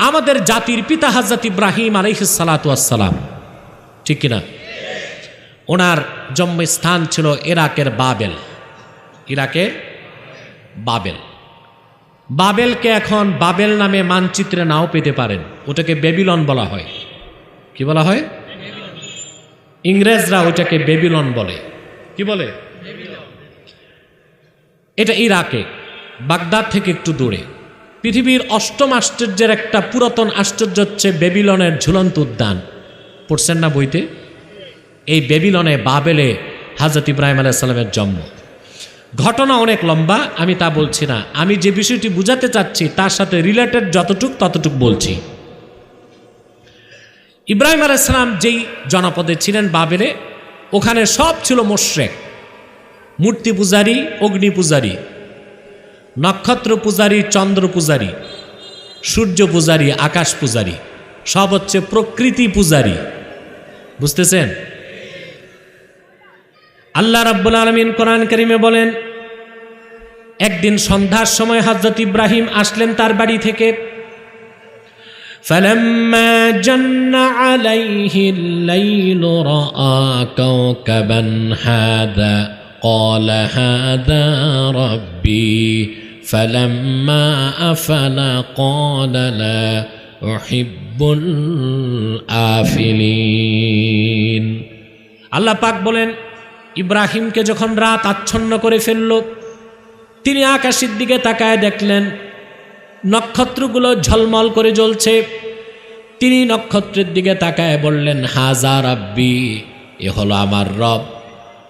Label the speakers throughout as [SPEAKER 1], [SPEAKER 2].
[SPEAKER 1] আমাদের জাতির পিতা হাজরত ইব্রাহিম আলহিসালাতাম ঠিক কিনা? ওনার জন্মস্থান ছিল ইরাকের বাবেল। ইরাকে? বাবেল। বাবেলকে এখন বাবেল নামে মানচিত্রে নাও পেতে পারেন। ওটাকে বেবিলন বলা হয়। কি বলা হয়? ইংরেজরা ওটাকে বেবিলন বলে। কি বলে? এটা ইরাকে। বাগদাদ থেকে একটু দূরে। পৃথিবীর অষ্টম আশ্চর্যের একটা পুরাতন আশ্চর্য হচ্ছে বেবিলনের ঝুলন্ত উদ্যান। পড়ছেন না বইতে? এই বেবিলনে বাবেলে হাজরত ইব্রাহিম আলাইসাল্লামের জন্ম। ঘটনা অনেক লম্বা, আমি তা বলছি না। আমি যে বিষয়টি বুঝাতে চাচ্ছি, তার সাথে রিলেটেড যতটুক ততটুক বলছি। ইব্রাহিম আলাইসালাম যেই জনপদে ছিলেন বাবেলে, ওখানে সব ছিল মোশ্রেক। মূর্তি পূজারী, অগ্নি পূজারী। নক্ষত্র পূজারী চন্দ্র পূজারী সূর্য পূজারী আকাশ পূজারী সব হচ্ছে প্রকৃতি পূজারী বুঝতেছেন আল্লাহ রাব্বুল আলমিন কোরআন করিমে বলেন একদিন সন্ধ্যার সময় হজরত ইব্রাহিম আসলেন তার বাড়ি থেকে فلما جن عليه الليل راى كوكبا هذا قال هذا ربي فلما افل قال لا احب الافلين আল্লাহ পাক বলেন ইব্রাহিমকে যখন রাত আচ্ছন্ন করে ফেলল তিনি আকাশের দিকে তাকায় দেখলেন নক্ষত্রগুলো ঝলমল করে জ্বলছে তিনি নক্ষত্রের দিকে তাকায় বললেন হাজার আব্বি এ হলো আমার রব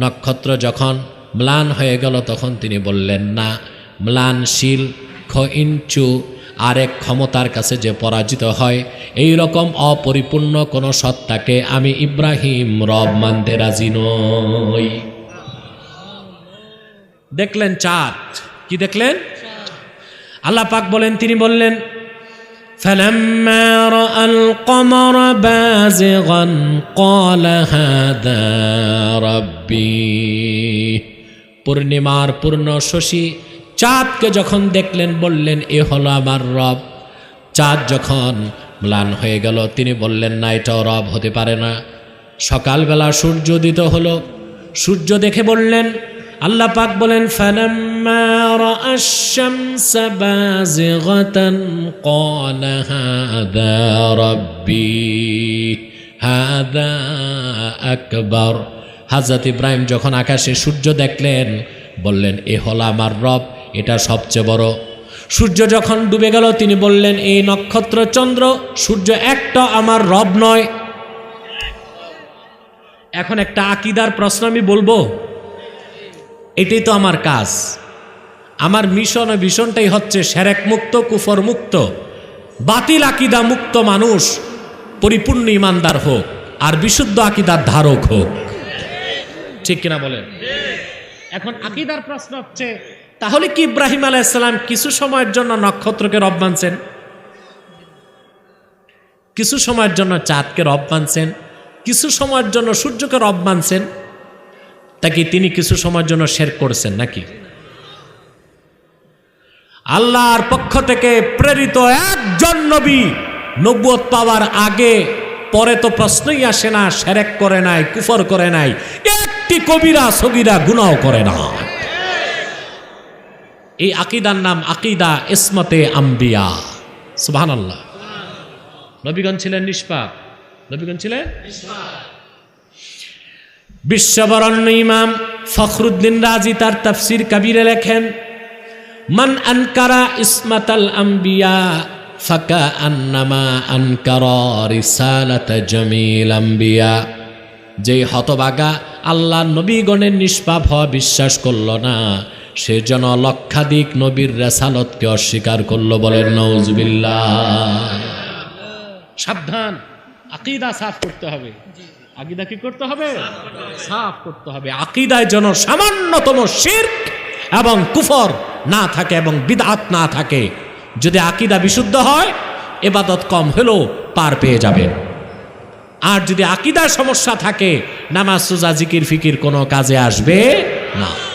[SPEAKER 1] নক্ষত্র যখন ম্লান হয়ে গেল তখন তিনি বললেন না ম্লানশীল খ ইঞ্চু আরেক ক্ষমতার কাছে যে পরাজিত হয় এই রকম অপরিপূর্ণ কোনো সত্তাকে আমি ইব্রাহিম রব মানতে রাজি নই দেখলেন চাঁদ কি দেখলেন আল্লাহ পাক বলেন তিনি বললেন فلما راى القمر بازغا قال هذا ربي পূর্ণিমার পূর্ণ শশী চাঁদকে যখন দেখলেন, বললেন, এ হলো আমার রব। চাঁদ যখন ম্লান হয়ে গেল, তিনি বললেন, না, এটাও রব হতে পারে না। সকালবেলা সূর্য উদিত হলো। সূর্য দেখে বললেন, আল্লাহ পাক বলেন আকবার। হযরত ইব্রাহিম যখন আকাশে সূর্য দেখলেন, বললেন, এ হল আমার রব। এটা সবচেয়ে বড়। সূর্য যখন ডুবে গেল, তিনি বললেন, এই নক্ষত্র চন্দ্র, সূর্য একটা, আমার রব নয়। এখন একটা আকিদার প্রশ্ন আমি বলব এটাই তো আমার কাজ। আমার মিশন ও ভীষণটাই হচ্ছে সেরেক মুক্ত, কুফর মুক্ত, বাতিল আকিদা মুক্ত মানুষ, পরিপূর্ণ ইমানদার হোক, আর বিশুদ্ধ আকিদার ধারক হোক। ঠিক কিনা বলেন? এখন আকিদার প্রশ্ন হচ্ছে তাহলে কি ইব্রাহিম আলাইসালাম কিছু সময়ের জন্য নক্ষত্রকে রব মানছেন? কিছু সময়ের জন্য চাঁদকে রব মানছেন। কিছু সময়ের জন্য সূর্যকে রব মানছেন। তাকে তিনি কিছু সময়ের জন্য শের করেছেন নাকি? আল্লাহর পক্ষ থেকে প্রেরিত একজন নবী নব্বত পাওয়ার আগে, পরে তো প্রশ্নই আসে না, সেরেক করে নাই, কুফর করে নাই, একটি কবিরা, সগিরা গুনাও করে না এই আকিদার নাম আকিদা ইসমতে আম্বিয়া। সুবহান আল্লাহ নবীগণ ছিলেন নিষ্পাপ। নবীগণ ছিলেন বিশ্ববরণ্য ইমাম ফখরুদ্দিন রাজি তার তাফসির কাবিরে লেখেন, মান আনকারা ইসমাতাল আম্বিয়া, ফাকা আন্নামা আনকার রিসালাত জমিল আম্বিয়া। যেই হতবাগা আল্লাহ নবীগণের নিষ্পাপ হওয়া বিশ্বাস করল না সে যেন লক্ষাধিক নবীর রেসালতকে অস্বীকার করল বলেন নৌজবিল্লাহ সাবধান, আকিদা সাফ করতে হবে। আকিদা কি করতে হবে? সাফ করতে হবে। আকিদায় যেন সামান্যতম শির্ক এবং কুফর না থাকে এবং বিদাত না থাকে। যদি আকিদা বিশুদ্ধ হয় এবাদত কম হলেও পার পেয়ে যাবে। আর যদি আকিদার সমস্যা থাকে, নামাজ, সুজা, জিকির, ফিকির কোনো কাজে আসবে না।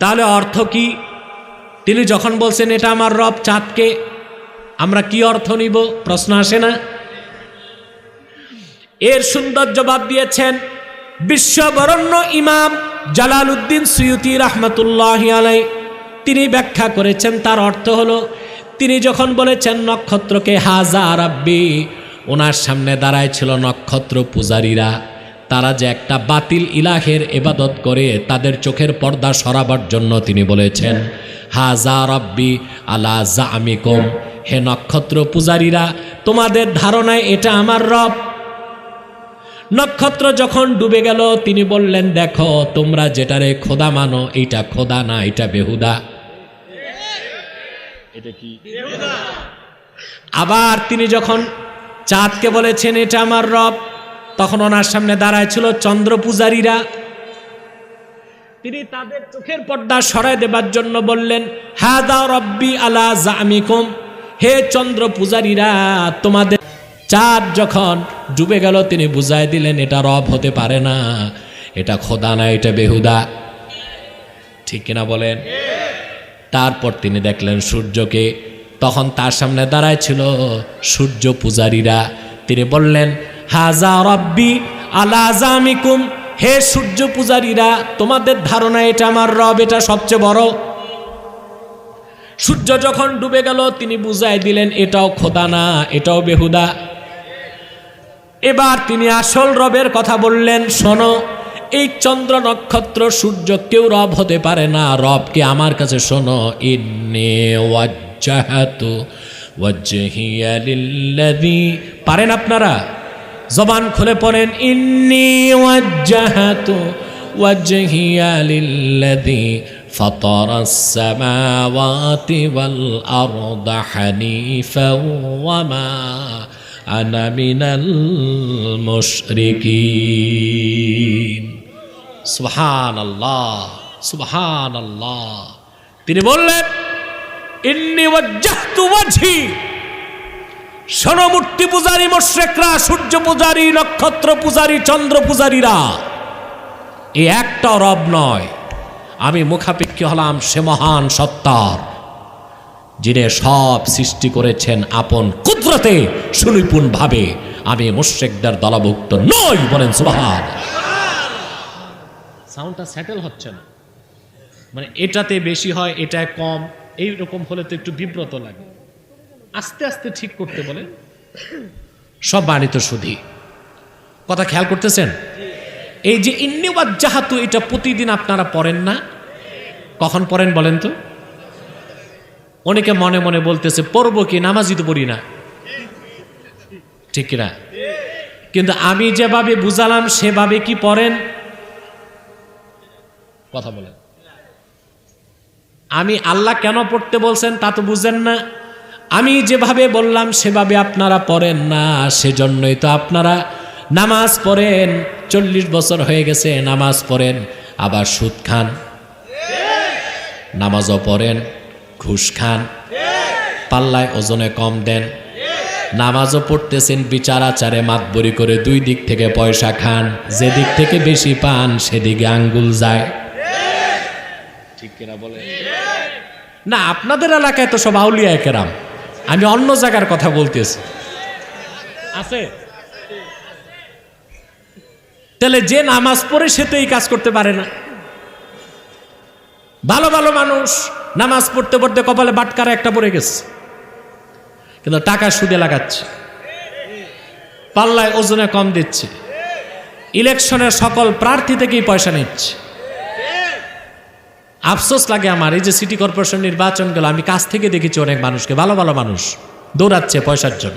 [SPEAKER 1] তাহলে অর্থ কি? তিনি যখন বলছেন, এটা আমার রব চাঁদকে, আমরা কি অর্থ নিব? প্রশ্ন আসে না। এর সুন্দর জবাব দিয়েছেন বিশ্ববরণ্য ইমাম জালাল উদ্দিন সুয়ুতি রহমতুল্লাহ আলাই তিনি ব্যাখ্যা করেছেন, তার অর্থ হলো, তিনি যখন বলেছেন, নক্ষত্রকে হাজা রাব্বি ওনার সামনে দাঁড়ায় ছিল নক্ষত্র পূজারীরা তারা যে একটা বাতিল ইলাহের এবাদত করে তাদের চোখের পর্দা সরাবার জন্য তিনি বলেছেন হা হাজা রব্বি আলা জা আমি কম হে নক্ষত্র পূজারীরা তোমাদের ধারণায় এটা আমার রব। নক্ষত্র যখন ডুবে গেল তিনি বললেন দেখো তোমরা যেটারে খোদা মানো এইটা খোদা না এটা বেহুদা। এটা কি? আবার তিনি যখন চাঁদকে বলেছেন এটা আমার রব। তখন ওনার সামনে দাঁড়ায় ছিল চন্দ্র পূজারীরা। তিনি তাদের চোখের পর্দা সরাই দেবার জন্য বললেন, হাদা রব্বি আলা জামিকুম। হে চন্দ্র পূজারীরা, তোমাদের চাঁদ যখন ডুবে গেল, তিনি বুঝাই দিলেন, এটা রব হতে পারে না। এটা খোদা না, এটা বেহুদা। ঠিক কিনা বলেন? তারপর তিনি দেখলেন সূর্যকে। তখন তার সামনে দাঁড়ায় ছিল সূর্য পূজারীরা। তিনি বললেন হাজা রব্বি আলা জামিকুম হে সূর্য পূজারীরা, তোমাদের ধারণা এটা আমার রব, এটা সবচেয়ে বড়। সূর্য যখন ডুবে গেল, তিনি বুঝাই দিলেন, এটাও খোদা না, এটাও বেহুদা। এবার তিনি আসল রবের কথা বললেন, শোনো, এই চন্দ্র নক্ষত্র সূর্য কেউ রব হতে পারে না, রবকে আমার কাছে শোনো, ইন্নে ওয়াজ্জাহাতু ওয়াজহিয়া লিল্লাযী। পারেন আপনারা? জবান খুলে পড়েন ইন্নি ওয়াজ্জাহাতু ওয়াজহিয়া লিল্লাযী فطر السماوات والأرض حنيفا وما أنا من المشركين সুবহান আল্লাহ সুবহান আল্লাহ তিনি বললেন ইন্নি ওয়াজ্জাহতু ওয়াজহি শোনো মূর্তি পূজারী, মোশ্রেকরা, সূর্য পূজারী, নক্ষত্র পূজারী, চন্দ্র পূজারীরা। এই একটা রব নয়, আমি মুখাপেক্ষী হলাম সে মহান সত্তার, যিনি সব সৃষ্টি করেছেন আপন কুদরতে সুনিপুণ ভাবে আমি মুশ্রেকদের দলভুক্ত নই বলেন সুবহান। সাউন্ডটা সেটেল হচ্ছে না। মানে এটাতে বেশি হয়, এটা কম, এই রকম হলে তো একটু বিব্রত লাগে। আস্তে আস্তে ঠিক করতে বলে। সব বাণিত সুধি কথা খেয়াল করতেছেন? এই যে ইন্নিবাদ জাহাতু এটা প্রতিদিন আপনারা পড়েন না? কখন পড়েন বলেন তো? অনেকে মনে মনে বলতেছে, পড়ব কি, নামাজই তো পড়ি না। ঠিক কিনা? কিন্তু আমি যেভাবে বুঝালাম, সেভাবে কি পড়েন? কথা বলেন। আমি আল্লাহ কেন পড়তে বলছেন তা তো বুঝেন না। আমি যেভাবে বললাম, সেভাবে আপনারা পড়েন না। সেজন্যই তো আপনারা নামাজ পড়েন। চল্লিশ বছর হয়ে গেছে, নামাজ পড়েন, আবার সুদ খান। নামাজও পড়েন, ঘুষ খান। পাল্লায় ওজনে কম দেন। নামাজও পড়তেছেন, বিচার আচারে মাতবরি করে দুই দিক থেকে পয়সা খান। যে দিক থেকে বেশি পান, সেদিকে আঙ্গুল যায়। ঠিক কিনা বলে না, আপনাদের এলাকায় তো সব আউলিয়া কেরাম। আমি অন্য জায়গার কথা বলতেছি। আছে? তাহলে যে নামাজ পড়ে সে তো এই কাজ করতে পারে না। ভালো ভালো মানুষ নামাজ পড়তে পড়তে কপালে বাটকারা একটা পড়ে গেছে। কিন্তু টাকা সুদে লাগাচ্ছে। পাল্লায় ওজনে কম দিচ্ছে। ইলেকশনের সকল প্রার্থী থেকেই পয়সা নিচ্ছে। আফসোস লাগে আমার, এই যে সিটি কর্পোরেশন নির্বাচন গেল, আমি কাছ থেকে দেখেছি অনেক মানুষকে, ভালো ভালো মানুষ, দৌড়াচ্ছে পয়সার জন্য।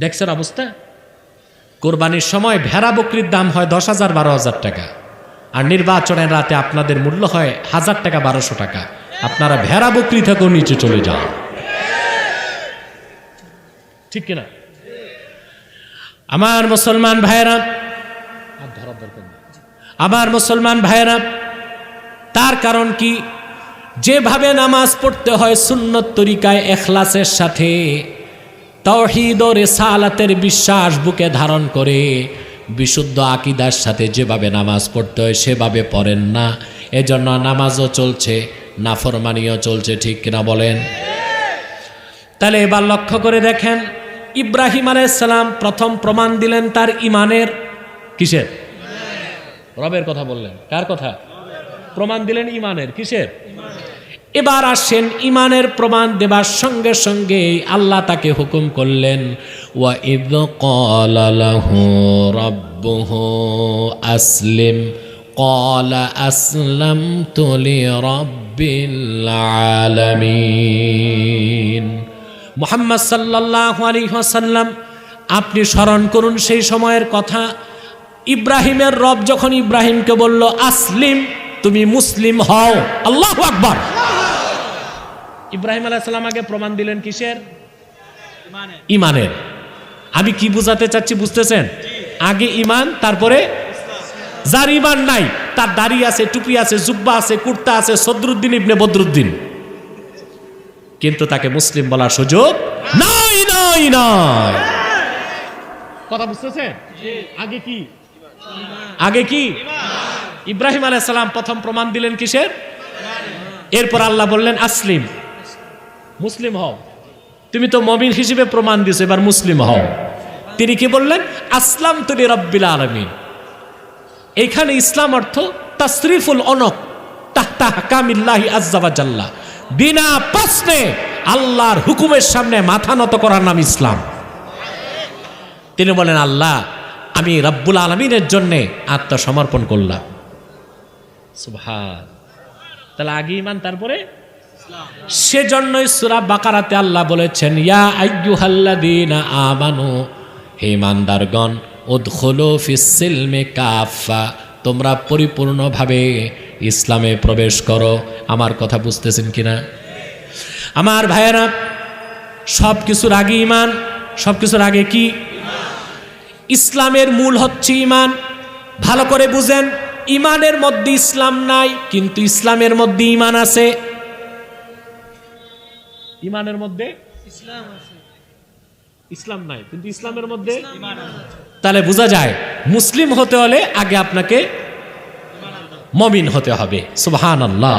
[SPEAKER 1] দেখছেন অবস্থা? কোরবানির সময় ভেড়া বকরির দাম হয় দশ হাজার, বারো হাজার টাকা। আর নির্বাচনের রাতে আপনাদের মূল্য হয় হাজার টাকা, বারোশো টাকা। আপনারা ভেড়া বকরি থেকেও নিচে চলে যান। ঠিক কিনা? আমার মুসলমান ভাইয়েরা আমার মুসলমান ভাইয়েরা তার কারণ কি? যেভাবে নামাজ পড়তে হয় সুন্নত তরিকায় এখলাসের সাথে তৌহিদ ও রেসালাতের বিশ্বাস বুকে ধারণ করে, বিশুদ্ধ আকিদার সাথে যেভাবে নামাজ পড়তে হয় সেভাবে পড়েন না। এজন্য নামাজও চলছে, নাফরমানিও চলছে, ঠিক কিনা বলেন? তাহলে এবার লক্ষ্য করে দেখেন, ইব্রাহিম আলাইসালাম প্রথম প্রমাণ দিলেন তার ইমানের। কিসের? রবের কথা বললেন। কার কথা? প্রমাণ দিলেন ইমানের কিসের এবার আসেন ইমানের প্রমাণ দেবার সঙ্গে সঙ্গে আল্লাহ তাকে হুকুম করলেন ওয়া ইদ কলালাহু রব্বুহু আসলিম قال أسلمت لرب العالمين মোহাম্মদ সাল্লাল্লাহু আলাইহি ওয়াসাল্লাম আপনি স্মরণ করুন সেই সময়ের কথা ইব্রাহিমের রব যখন ইব্রাহিমকে বলল আসলিম তুমি মুসলিম হও। আল্লাহ আকবার। ইব্রাহিম আলাইসাল্লাম আগে প্রমাণ দিলেন কিসের? ইমানের। আমি কি বুঝাতে চাচ্ছি বুঝতেছেন? আগে ইমান তারপরে যার ইমান নাই তার দাড়ি আছে টুপি আছে জুব্বা আছে কুর্তা আছে সদরুদ্দিন ইবনে বদরুদ্দিন। কিন্তু তাকে মুসলিম বলার সুযোগ নাই নাই নাই। কথা বুঝতেছেন? আগে কি? আগে কি? ইব্রাহিম আলাইসালাম প্রথম প্রমাণ দিলেন কিসের? এরপর আল্লাহ বললেন, আসলিম, মুসলিম হও। তুমি তো মমিন হিসেবে প্রমাণ দিছো, এবার মুসলিম হও। তিনি কি বললেন আসলাম তুলি রব্বিল আলমিন। এইখানে ইসলাম অর্থ তাসরিফুল অনক, তাহতা হাকামিল্লাহি আজ্জাবাজাল্লাহ বিনা প্রশ্নে আল্লাহর হুকুমের সামনে মাথা নত করার নাম ইসলাম। তিনি বলেন, আল্লাহ, আমি রব্বুল আলমিনের জন্যে আত্মসমর্পণ করলাম। তাহলে আগে ইমান তারপরে সেজন্যই সুরা বাকারাতে আল্লাহ বলেছেন, ইয়া আইয়ুহাল্লাযীনা আমানু, হে ইমানদারগণ উদখুলু ফিস-সিলমি কাফা তোমরা পরিপূর্ণভাবে ইসলামে প্রবেশ করো। আমার কথা বুঝতেছেন কিনা আমার ভাইয়েরা সব কিছুর আগে ইমান সব কিছুর আগে কি? ইসলামের মূল হচ্ছে ইমান ভালো করে বুঝেন। ইমানের মধ্যে ইসলাম নাই কিন্তু ইসলামের মধ্যে ইমান আছে। ইমানের মধ্যে ইসলাম আছে। ইসলাম নাই কিন্তু ইসলামের মধ্যে তাহলে বোঝা যায় মুসলিম হতে হলে আগে আপনাকে মমিন হতে হবে। সুবহান আল্লাহ